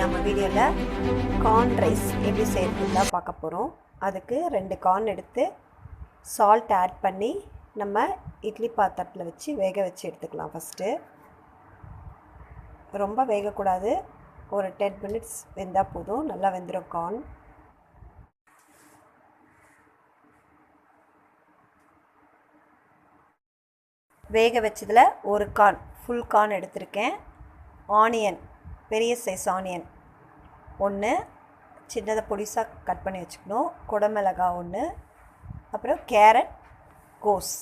நம்ம வீடியோவில் corn rice எப்படி செய்யறதுன்னு தான் பார்க்க போகிறோம் அதுக்கு ரெண்டு கார்ன் எடுத்து சால்ட் ஆட் பண்ணி நம்ம இட்லி பாத்திரத்தில் வச்சு வேக வச்சு எடுத்துக்கலாம் ஃபஸ்ட்டு ரொம்ப வேகக்கூடாது. ஒரு டென் மினிட்ஸ் வெந்தால் போதும். நல்லா வெந்துடும் கார்ன் வேக வச்சதில் ஒரு கார்ன் ஃபுல் கார்ன் எடுத்திருக்கேன். ஆனியன் பெரிய சைஸ் ஆனியன். ஒன்று சின்னதை பொடிசாக கட் பண்ணி வச்சுக்கணும். குடமிளகா ஒன்று அப்புறம் கேரட் கோஸ்.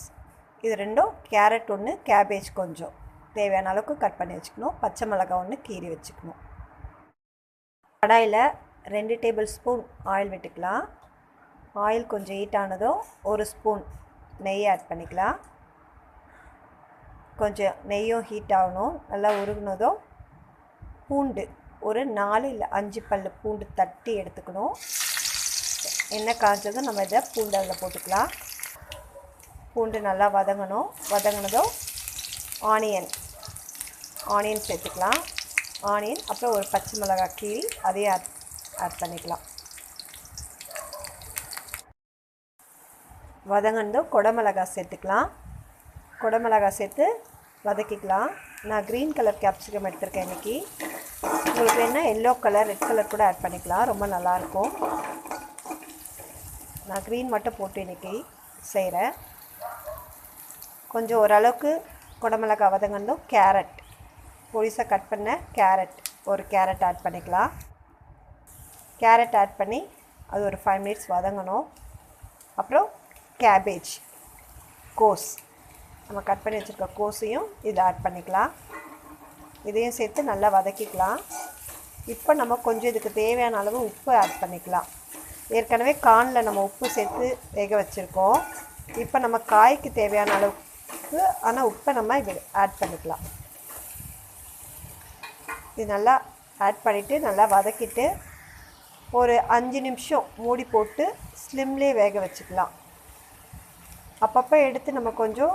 இது ரெண்டும் கேரட் ஒன்று கேபேஜ் கொஞ்சம். தேவையான அளவுக்கு கட் பண்ணி வச்சுக்கணும். பச்சை மிளகா ஒன்று கீறி வச்சுக்கணும். கடாயில் ரெண்டு டேபிள் ஸ்பூன் ஆயில் விட்டுக்கலாம். ஆயில் கொஞ்சம் ஹீட் ஆனதும் ஒரு ஸ்பூன் நெய் ஆட் பண்ணிக்கலாம். கொஞ்சம் நெய்யும் ஹீட் ஆகணும். நல்லா உருகுனதும் பூண்டு ஒரு நாலு இல்லை அஞ்சு பல் பூண்டு தட்டி எடுத்துக்கணும். எண்ணெய் காய்ச்சதும் நம்ம இதை பூண்டு அதில் போட்டுக்கலாம். பூண்டு நல்லா வதங்கணும். வதங்கினதும் ஆனியன் ஆனியன் சேர்த்துக்கலாம். ஆனியன் அப்புறம் ஒரு பச்சை மிளகாய் கீழ் அதையும் ஆட் ஆட் பண்ணிக்கலாம். வதங்கினதும் குடமிளகா சேர்த்துக்கலாம். குடமிளகா சேர்த்து வதக்கிக்கலாம். நான் க்ரீன் கலர் கேப்சிகம் எடுத்திருக்கேன் இன்றைக்கி உங்களுக்கு வேணால் எல்லோ கலர் ரெட் கலர் கூட ஆட் பண்ணிக்கலாம். ரொம்ப நல்லாயிருக்கும். நான் க்ரீன் மட்டும் போட்டு இன்றைக்கி செய்கிறேன் கொஞ்சம் ஓரளவுக்கு குடமிளகா வதங்கணும் கேரட் பொடிசாக கட் பண்ண கேரட் ஒரு கேரட் ஆட் பண்ணிக்கலாம். கேரட் ஆட் பண்ணி அது ஒரு ஃபைவ் மினிட்ஸ் வதங்கணும். அப்புறம் கேபேஜ் கோஸ். நம்ம கட் பண்ணி வச்சுருக்க கோஸையும் இதில் ஆட் பண்ணிக்கலாம். இதையும் சேர்த்து நல்லா வதக்கிக்கலாம். இப்போ நம்ம கொஞ்சம் இதுக்கு தேவையான அளவு உப்பு ஆட் பண்ணிக்கலாம். ஏற்கனவே கானில் நம்ம உப்பு சேர்த்து வேக வச்சுருக்கோம். இப்போ நம்ம காய்க்கு தேவையான அளவுக்கு ஆனால் உப்பை நம்ம இது ஆட் பண்ணிக்கலாம். இது நல்லா ஆட் பண்ணிவிட்டு நல்லா வதக்கிட்டு ஒரு அஞ்சு நிமிஷம் மூடி போட்டு ஸ்லிம்லேயே வேக வச்சுக்கலாம். அப்பப்போ எடுத்து நம்ம கொஞ்சம்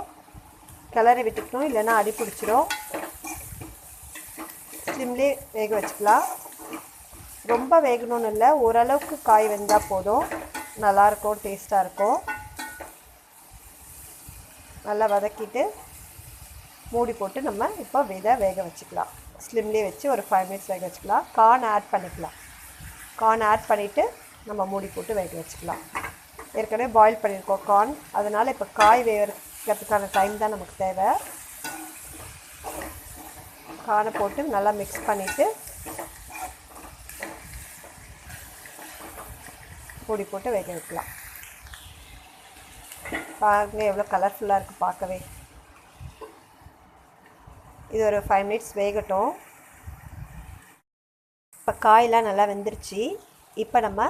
கிளறி விட்டுக்கணும் இல்லைன்னா அடி பிடிச்சிரும். ஸ்லிம்லேயே வேக வச்சுக்கலாம். ரொம்ப வேகணும்னு இல்லை ஓரளவுக்கு காய் வெந்தால் போதும். நல்லாயிருக்கும் டேஸ்ட்டாக இருக்கும். நல்லா வதக்கிட்டு மூடி போட்டு நம்ம இப்போ விதை வேக வச்சுக்கலாம். ஸ்லிம்லேயே வச்சு ஒரு ஃபைவ் மினிட்ஸ் வேக வச்சுக்கலாம். கார்ன் ஆட் பண்ணிக்கலாம். கார்ன் ஆட் பண்ணிவிட்டு நம்ம மூடி போட்டு வேக வச்சுக்கலாம். ஏற்கனவே பாயில் பண்ணியிருக்கோம் கார்ன் அதனால் இப்போ காய் வேகிறதுக்கான டைம் தான் நமக்கு தேவை. கார்னை போட்டு நல்லா மிக்ஸ் பண்ணிவிட்டு பொடி போட்டு வேக வைக்கலாம். பாருங்க எவ்வளோ கலர்ஃபுல்லாக இருக்குது பார்க்கவே. இது ஒரு ஃபைவ் மினிட்ஸ் வேகட்டும். இப்போ காயெலாம் நல்லா வெந்துருச்சு. இப்போ நம்ம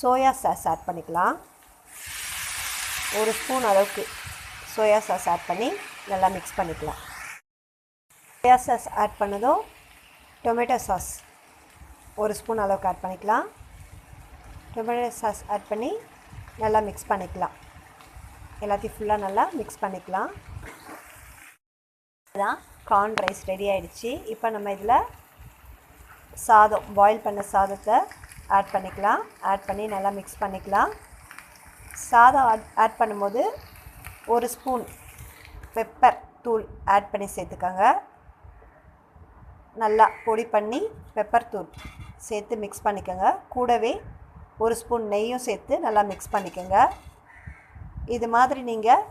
சோயா சாஸ் ஆட் பண்ணிக்கலாம். ஒரு ஸ்பூன் அளவுக்கு சோயா சாஸ் ஆட் பண்ணி நல்லா மிக்ஸ் பண்ணிக்கலாம். சோயா சாஸ் ஆட் பண்ணதும் டொமேட்டோ சாஸ் ஒரு ஸ்பூன் அளவுக்கு ஆட் பண்ணிக்கலாம். டொமேட்டோ சாஸ் ஆட் பண்ணி நல்லா மிக்ஸ் பண்ணிக்கலாம். எல்லாத்தையும் ஃபுல்லாக நல்லா மிக்ஸ் பண்ணிக்கலாம். அதான் கார்ன் ரைஸ் ரெடி ஆகிடுச்சு இப்போ நம்ம இதில் சாதம் பாயில் பண்ண சாதத்தை ஆட் பண்ணிக்கலாம். ஆட் பண்ணி நல்லா மிக்ஸ் பண்ணிக்கலாம். சாதம் ஆட் ஆட் பண்ணும்போது ஒரு ஸ்பூன் பெப்பர் தூள் ஆட் பண்ணி சேர்த்துக்கோங்க. நல்லா பொடி பண்ணி பெப்பர் தூள் சேர்த்து மிக்ஸ் பண்ணிக்கோங்க. கூடவே ஒரு ஸ்பூன் நெய்யும் சேர்த்து நல்லா மிக்ஸ் பண்ணிக்கோங்க. இது மாதிரி நீங்கள்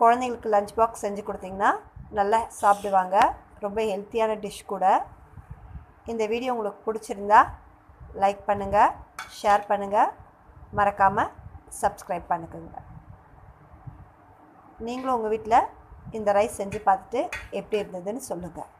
குழந்தைங்களுக்கு லஞ்ச் பாக்ஸ் செஞ்சு கொடுத்தீங்கன்னா நல்லா சாப்பிடுவாங்க. ரொம்ப ஹெல்த்தியான டிஷ் கூட. இந்த வீடியோ உங்களுக்கு பிடிச்சிருந்தா லைக் பண்ணுங்கள் ஷேர் பண்ணுங்கள் மறக்காமல் சப்ஸ்கிரைப் பண்ணிக்கோங்க. நீங்களும் உங்கள் வீட்டில் இந்த ரைஸ் செஞ்சு பார்த்துட்டு எப்படி இருந்ததுன்னு சொல்லுங்கள்